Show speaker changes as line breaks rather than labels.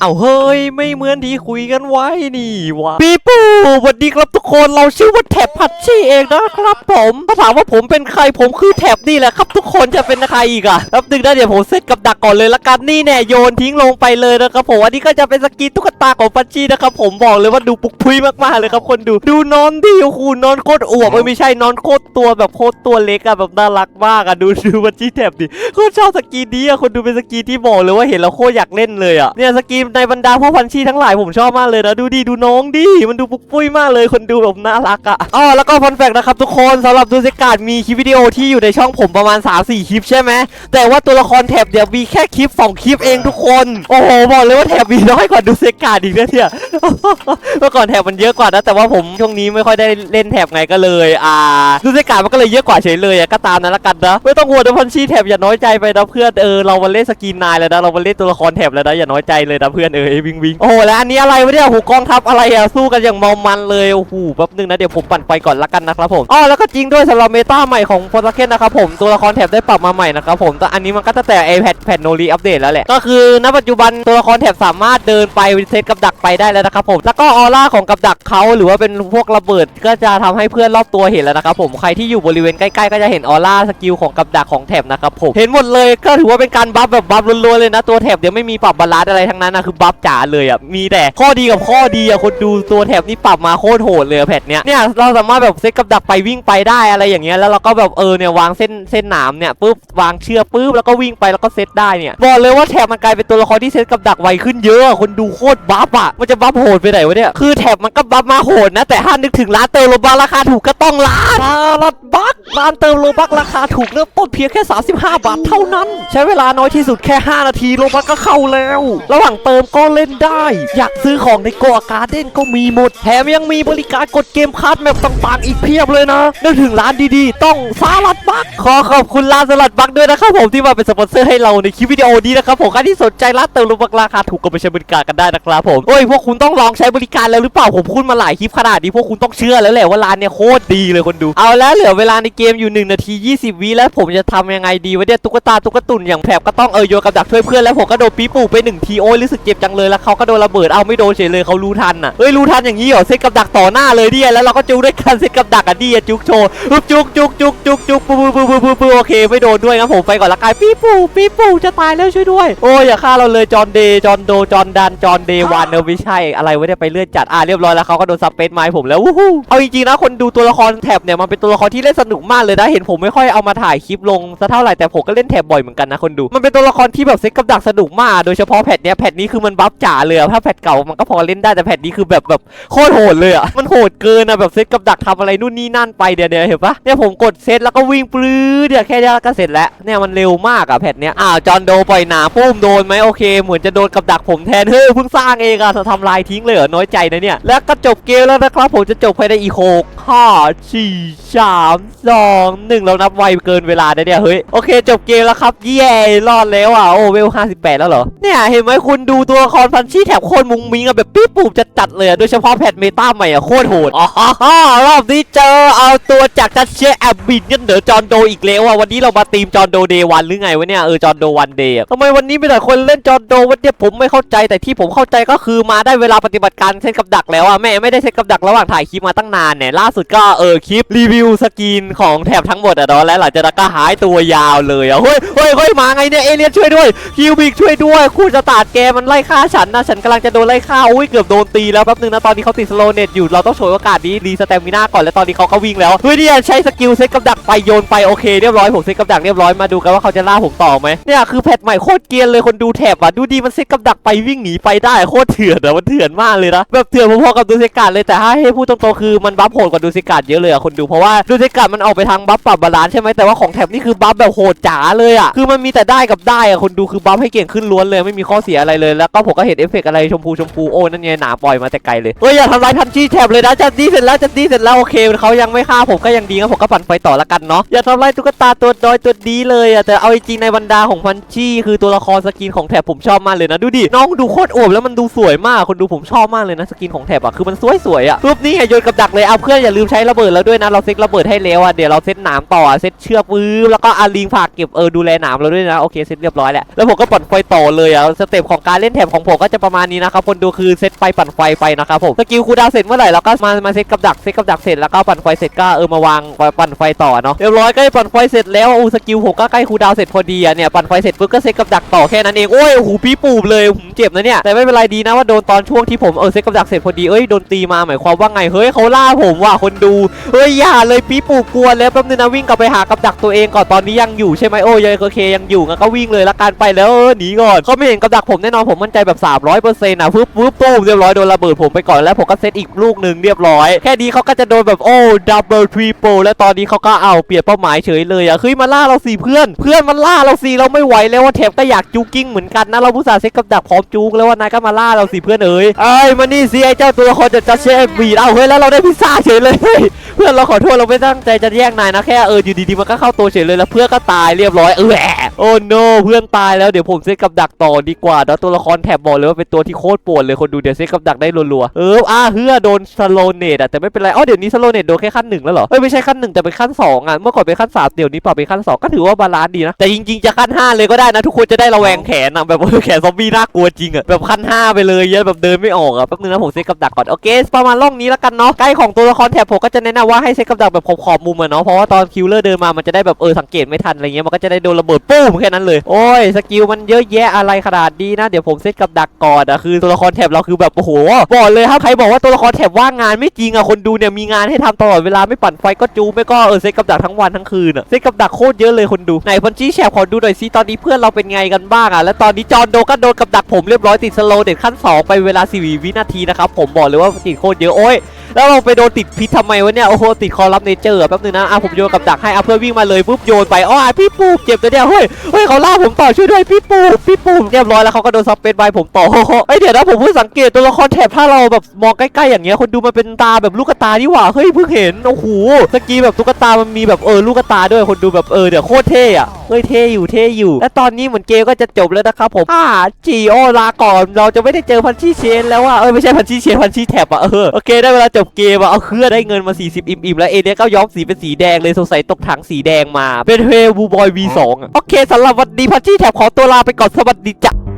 เอาเฮ้ย ไม่เหมือนที่คุยกันไว้นี่วะปีปูสวัสดีครับทุกคนเราชื่อว่าแท็บพัชชี่เองนะครับผมถ้าถามว่าผมเป็นใครผมคือแท็บนี่แหละครับ ทุกคนจะเป็นใครอีกอะแป๊บนึงนะเดี๋ยวผมเซตกับดักก่อนเลยละกันนี่แน่โยนทิ้งลงไปเลยนะครับผมอันนี้ก็จะเป็นสกินตุ๊กตาของพัชชี่นะครับผมบอกเลยว่าดูปุกพุยมากๆเลยครับคนดูดูนอนดิโอ้โหนอนโคตรอวบไม่ใช่นอนโคตรตัวแบบโคตรตัวเล็กอะแบบน่ารักมากอะดูดูพัชชี่แท็บดิโคตรชอบสกีนี้อะคนดูเป็นสกีที่บอกเลยว่าเห็นแล้วโคตรอยากเล่นเลยอะเนี่ยสกีในบรรดาพวกพันชีทั้งหลายผมชอบมากเลยนะดูดิดูน้องดิมันดูปุกปุ้ยมากเลยคนดูแบบน่ารักอะอ๋อแล้วก็ฟันแฟกนะครับทุกคนสำหรับดูสกาดมีคลิปวิดีโอที่อยู่ในช่องผมประมาณ 3-4 คลิปใช่ไหมแต่ว่าตัวละครแถบเดี๋ยวมีแค่คลิป 2 คลิปเองทุกคนโอ้โหบอกเลยว่าแถบมีน้อยกว่าดูสกาดอีกนะเนี่ยเมื่อก่อนแถบมันเยอะกว่านะแต่ว่าผมช่วงนี้ไม่ค่อยได้เล่นแถบไงก็เลย อ่าดูสกาดมันก็เลยเยอะกว่าเฉยเลยอะก็ตามนั้นละกันนะไม่ต้องห่วงนะพันชีแถบอย่าน้อยใจไปนะเพื่อนเออเรามาเล่นสกินนายแล้วนะเรามาเล่นตัวละครแถบแล้วนะอย่าน้อยใจเลยนะพื่อนเออไอ้วิงวิงโอ้โหแล้วอันนี้อะไรวะเนี่ยหูกองทัพอะไรอะสู้กันอย่างเมามันเลยโอ้โหแป๊บนึงนะเดี๋ยวผมปั่นไปก่อนละกันนะครับผมอ๋อแล้วก็จริงด้วยสำหรับเมตาใหม่ของโฟร์เคนนะครับผมตัวละครแถบได้ปรับมาใหม่นะครับผมแต่อันนี้มันก็ตั้งแต่ iPad แผ่นโนรีอัปเดตแล้วแหละก็คือณปัจจุบันตัวละครแถบสามารถเดินไปเซตกับดักไปได้แล้วนะครับผมแล้วก็ออร่าของกับดักเขาหรือว่าเป็นพวกระเบิดก็จะทำให้เพื่อนรอบตัวเห็นแล้วนะครับผมใครที่อยู่บริเวณใกล้ๆก็จะเห็นออร่าสกิลของกับดักของแถบนะครับผมเห็นหมดเลยก็ถือว่าเป็นการบัฟแบบบัฟล้วนๆเลยนะตัวแถบเดี๋ยวไม่มีปรับบาลานซ์อะไรทั้งนั้นนะคือบัฟจ๋าเลยอะมีแต่ข้อดีกับข้อดีอะคนดูตัวแถบนี่ปรับมาโคตรโหดเลยอะแพทเนี้ยเนี่ยเราสามารถแบบเซตกับดักไปวิ่งไปได้อะไรอย่างเงี้ยแล้วเราก็แบบเออเนี่ยวางเส้นเส้นหนามเนี่ยปุ๊บวางเชือกปุ๊บแล้วก็วิ่งไปแล้วก็เซตได้เนี่ยบอกเลยว่าแถบมันกลายเป็นตัวละครที่เซตกับดักไวขึ้นเยอะอะคนดูโคตรบัฟอะมันจะบัฟโหดไปไหนวะเนี่ยคือแถบมันก็บัฟมาโหดนะแต่ถ้านึกถึงร้านเติมโลบักราคาถูกก็ต้องร้านร้านบักร้านเติมโลบักราคาถูกเริ่มต้นเพียงแค่ 35 บาทเท่านั้น ใช้เวลาน้อยที่สุดแค่ 5 นาทีโลบักก็เข้าแล้ว ระหว่างเติมก็เล่นได้ อยากซื้อของในโกอาการ์เด้นก็มีหมด แถมยังมีบริการกดเกมคัสแมปต่างๆอีกเพียบเลยนะนึกถึงร้านดีๆ ต้องสลัดบักขอขอบคุณร้านสลัดบักด้วยนะครับผมที่มาเป็นสปอนเซอร์ให้เราในคลิปวิดีโอนี้นะครับผมใครที่สนใจร้านเติมโลบักราคาถูกก็ไปใช้บริการกันได้นะครับผมโอ้ยพวกคุณต้องลองใช้บริการแล้วหรือเปล่าผมพูดมาหลายคลิปขนาดนี้พวกคุณต้องเชื่อแล้วแหละว่าร้านเนี่ยโคตรดีเลยคนดูเอาแล้วเหลือเวลาในเกมอยู่1นาที20วิแล้วผมจะทำยังไงดีวะเนี่ยตุ๊กตาตุ๊กตุ่นอย่างแผบก็ต้องเออโยนกับดักช่วยเพื่อนแล้วผมก็โดนปี๊ปูไปหนึ่งทีโอ้ยรู้สึกเจ็บจังเลยแล้วเขาก็โดนระเบิดเอาไม่โดนเฉยเลยเขารู้ทันอะเอ้ยรู้ทันอย่างนี้เหรอเซตกับดักต่อหน้าเลยเนี่ยแล้วเราก็จุกด้วยกันเซตกับดักอะดิจุกโชว์อึ๊บจุกจุกจุกจุกจุกปูปูปูปูปูปูโอเคไม่โดนด้วยนะผมไปก่อนละกันปีปูปีปูจะตายแล้วช่วยด้วย โอ้ยอย่าฆ่าเราเลยจอนเดจอนโดจอนดันจอนเดวันเนอไม่ใช่อะไรไวะเนี่ยไปเลื่อนจัดอะเรียบร้อยแล้วเขาก็โดนซับเปซไม้ผมแล้ววู้ฮู้เอาจริงๆนะคนดูตัวละครแถบเนี่ยมันเป็นตัวละครที่เล่นสนุกมากเลยนะเห็นผมไม่ค่อยเอามาถ่ายคลิปลงสักเท่าไหร่แต่ผมก็เล่นแถบบ่อยเหมือนกันนะคนดูมันเป็นตัวละครที่แบบเซ็ตกับดักสนุกมากโดยเฉพาะแพทเนี้ยแพทนี้คือมันบัฟจ๋าเลยถ้าแพทเก่ามันก็พอเล่นได้แต่แพทนี้คือแบบแบบโคตรโหดเลยอะมันโหดเกินอะแบบเซตกับดักทำอะไรนู่นนี่นั่นไปเดี๋ยวเดี๋ยวเห็นปะเนี่ยผมกดเซตแล้วก็วิ่งปลื้อเดี๋ยวแค่นี้ก็เสร็จแล้วเนี่ยมันเร็วมากอะแพทเนี้ยอ้าวจอนโดปล่อยหนาปุ้มโดนไหมโอเค เหมือนจะโดนกับดักผมแทนเฮ้ยเพิ่งสร้างเองอะจะทำลายทิ้งเลยเหรอน้อยใจนะเนี่ยแล้วก็จบเกมแล้วนะครับผมจะจบภายในอีกหกห้าสี่สามสองหนึ่งเรานับไวเกินเวลานะเนี่ยเฮ้ยโอเค จบเกมแล้วครับเย้รอดแล้วอะโอ้เวล58แล้วเหรอเนี่ยเห็นไหมคุณดูตัวละครฟันชี่แถบโคตรมุงมิงอะแบบปี๊ปูบจะจัดเลยโดยเฉพาะแพทเมตาใหม่อะโคตรโหดอ๋อรอบนี้เจอเอาตัวจากทัชเชียแอบบินกันเดอจอนโดอีกแล้วอะวันนี้เรามาตีมจอนโดเดวันหรือไงวะเนี่ยเออจอนโดวันเดย์ทำไมวันนี้มีแต่คนเล่นจอนโดวันเนี่ยผมไม่เข้าใจแต่ที่ผมเข้าใจก็คือมาได้เวลาปฏิบัติการเซตกับดักแล้วอะแม่ไม่ได้เซตกับดักระหว่างถ่ายคลิปมาตั้งนานเนี่ยล่าสุดก็เออคลิปรีวิวสกินของแถบทั้งหมดอะเนาะและหลังจากนั้นก็หายตัวยาวเลยอะเฮ้ยเฮ้ยเฮ้ยมาไงเนี่ยเอเลียนช่วยด้วยคิวบิกช่วยด้วยคู่สตาร์ทแกมันไล่ล่ฆ่าฉันนะฉันกำลังจะโดนไล่ฆ่าอุ้ยเกือบโดนตีแล้วแป๊บนึงนะตอนนี้เขาติดสโลเน็ตอยู่เราต้องฉวยโอกาสนี้รีสเตมมิน่าก่อนแล้วตอนนี้เขาก็วิ่งแล้วเฮ้ยเนี่ยใช้สกิลเซตกับดักไปโยนไปโอเคเรียบร้อยผมเซตกับดักเรียบร้อยมาดูกันว่าเขาจะล่าผมต่อไหมเนี่ยคือแพทใหม่โคตรเกียนเลยคนดูแถบอะดูดีมันเซตกับดักไปวิ่งหนีไปได้โคตรเถื่อนอะมันเถื่อนมากเลยนะแบบเถื่อนพอๆกับดูเซกาดเลยแต่ถ้าให้พูดตรงๆคือมันบัฟโหดกว่าดูเซกาดเยอะเลยอะคนดูเพราะว่าดูเซกาดมันออกไปทางบัฟปรับบาลานใช่ไหมแต่ว่าของแถบนี่คือบัฟแบบโหดจ๋าเลยอะคือมันมีแต่ได้กับได้อะคนดูคือบัฟให้เก่งขึ้นล้วนเลยไม่มีข้อเสียอะไรเลยแล้วก็ผมก็เห็นเอฟเฟกต์อะไรชมพูชมพูโอ้นั่นไงหนาปล่อยมาแต่ไกลเลยเฮ้ยอย่าทำลายทันชีแถบเลยนะจะดีเสร็จแล้วจะดีเสร็จแล้วโอเคเขายังไม่ฆ่าผมก็ยังดีงั้นผมก็ปั่นไฟต่อละกันเนาะอย่าทำลายตุ๊กตาตัวดอยตัวดีเลยอะแต่เอาจริงในบรรดาของพันชี่คือตัวละครสกินของแถบผมชอบมากเลยนะดูดิน้องดูโคตรอวบแล้วมันดูสวยมากคนดูผมชอบมากเลยนะสกินของแถบอะคือมันสวยๆอะรูปนี้ไงโยนกับดักเลยเอาเพื่อนอย่าลืมใช้ระเบิดแล้วด้วยนะเราเซ็ตระเบิดให้แล้วอะเดี๋ยวเราเซ็ตหนามต่อเซ็ตเชือกปื้แล้วก็อาลิงฝากเก็บเออดูแลหนามเราด้วยนะโอเคเซ็ตเรียบร้อยแล้วแล้วผมก็ปั่นไฟต่อเลยอะสเต็ปของการเล่นแถบของผมก็จะประมาณนี้นะครับคนดูคือเซตไฟปั่นไฟไปนะครับผมสกิลคูดาวเสร็จเมื่อไหร่เราก็มามาเซตกับดักเซตกับดักเสร็จแล้วก็ปั่นไฟเสร็จก็เออมาวางปั่นไฟต่อเนาะเรียบร้อยใกล้ปั่นไฟเสร็จแล้วอู้สกิลผมก็ใกล้คูดาวเสร็จพอดีอะเนี่ยปั่นไฟเสร็จปุ๊บก็เซตกับดักต่อแค่นั้นเองโอ้ยโอ้โหพี่ปูบเลยผมเจ็บนะเนี่ยแต่ไม่เป็นไรดีนะว่าโดนตอนช่วงที่ผมเออเซตกับดักเสร็จพอดีเอ้ยโดนตีมาหมายความว่าไงเฮ้ยเขาล่าผมว่ะคนดูเฮ้ยอย่าเลยพี่ปูกลัวแล้วแป๊บนึงนะวิ่งกลับไปหากับดักตัวเองก่อนตอนนี้ยังอยู่ใช่ไหมโอ้ยโอเคยังอยู่งั้นก็วิ่งเลยละกันไปแล้วเออหนีก่อนเขาไม่เห็นกับดักผมแน่นอนผมมั่นใจแบบ 300เปอร์เซ็นนะฟึบฟึบปุ๊บเรียบร้อยโดนระเบิดผมไปก่อนแล้วผมก็เซตอีกลูกหนึ่งเรียบร้อย แค่นี้เขาก็จะโดนแบบโอ้ดับเบิลทริปเปิลแล้วตอนนี้เขาก็เอาเปลี่ยนเป้าหมายเฉยเลยอะเฮ้ยมาล่าเราสิเพื่อน เพื่อนมันล่าเราสิเราไม่ไหวแล้วว่าแถบก็อยากจูกิ้งเหมือนกันนะเราผู้สาห์เซ็ตกับดักพร้อมจูกแล้วว่านายก็มาล่าเราสิเพื่อนเอ๋ยเอ้ยมานี่สิไอเจ้าตัวละครจะจะเชฟบีดเอาเฮ้ยแล้วเราได้พิซซ่าเฉยเลยเพื่อนเราขอโทษเราไม่ตั้งใจจะแย่งนายนะแค่เอออยู่ดีๆมันก็เข้าตัวเฉยเลยแล้วเพื่อนก็ตายเรียบร้อยเออโอ้โนเพื่อนตายแล้วเดี๋ยวผมเซตกับดักต่อดีกว่าแล้วตัวละครแถบบอกเลยว่าเป็นตัวที่โคตรปวดเลยคนดูเดี๋ยวเซ็ตกับดักได้รัวๆ เอออ่าเฮือโดนสโลเนตอะแต่ไม่เป็นไรอ๋อเดี๋ยวนี้สโลเนตโดนแค่ขั้นหนึ่งแล้วเหรอเอ้ยไม่ใช่ขั้นหนึ่งแต่เป็นขั้นสองอะเมื่อก่อนเป็นขั้นสามเดี๋ยวนี้ปรับเป็นขั้นสองก็ถือว่าบาลานซ์ดีนะแต่จริงๆจะขั้นห้าเลยก็ได้นะทุกคนจะได้ระแวงแขนอะแบบว่าแขนซอมบี้น่ากลัวจริงอะแบบขั้นห้าไปเลยเยอะแบบเดินไม่ออกอะแป๊บนึงนะผมเซ็ตกับดักก่อนโอเคประมาณร่องนี้แล้วกันเนาะใกล้ของตัวละครแถบผมก็จะแนะนำว่าให้เซ็ตกับดักแบบขอบมุมอะเนาะเพราะว่าตอนคิลเลอร์เดินมามันจะได้แบบเออสังเกตไม่ทันอะไรเงี้ยมันก็จะได้โดนระเบิดปุ้มแค่นั้นเลยโอ้ยสกิลมันเยอะแยะอะไรขนาดนี้นะเดี๋ยวผมเซตกับดักก่อนอะคือตัวละครแถบเราคือแบบโอ้โหบอกเลยครับใครบอกว่าตัวละครแถบว่างงานไม่จริงอะคนดูเนี่ยมีงานให้ทำตลอดเวลาไม่ปั่นไฟก็จูไม่ก็เออเซตกับดักทั้งวันทั้งคืนอะเซตกับดักโคตรเยอะเลยคนดูไหนพันจี้แชร์ขอดูหน่อยซิตอนนี้เพื่อนเราเป็นไงกันบ้างอะและตอนนี้จอห์นโดก็โดนกับดักผมเรียบร้อยติดสโลเด็ดขั้นสองไปเวลา4วินาทีนะครับผมบอกเลยว่าติดโคตรเยอะโอ้ยแล้วเราไปโดนติดพิษทำไมวะเนี่ย โอ้โห ติดคอรับเนเจอร์แป๊บนึงนะ อะผมโยนกับดักให้ อะเพื่อวิ่งมาเลยปุ๊บโยนไป อ๋อพี่ปูเจ็บตัวเนี่ย เฮ้ย เฮ้ยเขาล่าผมต่อช่วยด้วยพี่ปูพี่ปูเรียบร้อยแล้วเขาก็โดนซับเป็นใบผมต่อเอ้ยเดี๋ยวนะผมเพิ่งสังเกตตัวละครแถบถ้าเราแบบมองใกล้ๆอย่างเงี้ยคนดูมันเป็นตาแบบลูกตานี่หว่า เฮ้ยเพิ่งเห็น โอ้โหสกีแบบตุ๊กตา มันมีแบบเออลูกตาด้วย คนดูแบบเออเดี๋ยวโคตรเท่อะเฮ้ยเท่อยู่เท่อยู่ และตอนนี้เหมือนเกมก็จะจบแล้วนะครับผมอ่าจีโอลาก่อน เราจะไม่ได้เจอพันชีเชนแล้วอะเอ้ยไม่ใช่พันชีเชนพันชีแถบอะเออ โอเคได้เวลาจบเกมอะเอาเครื่อได้เงินมา 40 อิ่มๆแล้วเอเลียก็ย้อมสีเป็นสีแดงเลยสงสัยตกถังสีแดงมา เป็นเฮลบูบอย V2 อะโอเคสำหรับวันนี้พัชชี่แถบขอตัวลาไปก่อนสวัสดีจ้ะ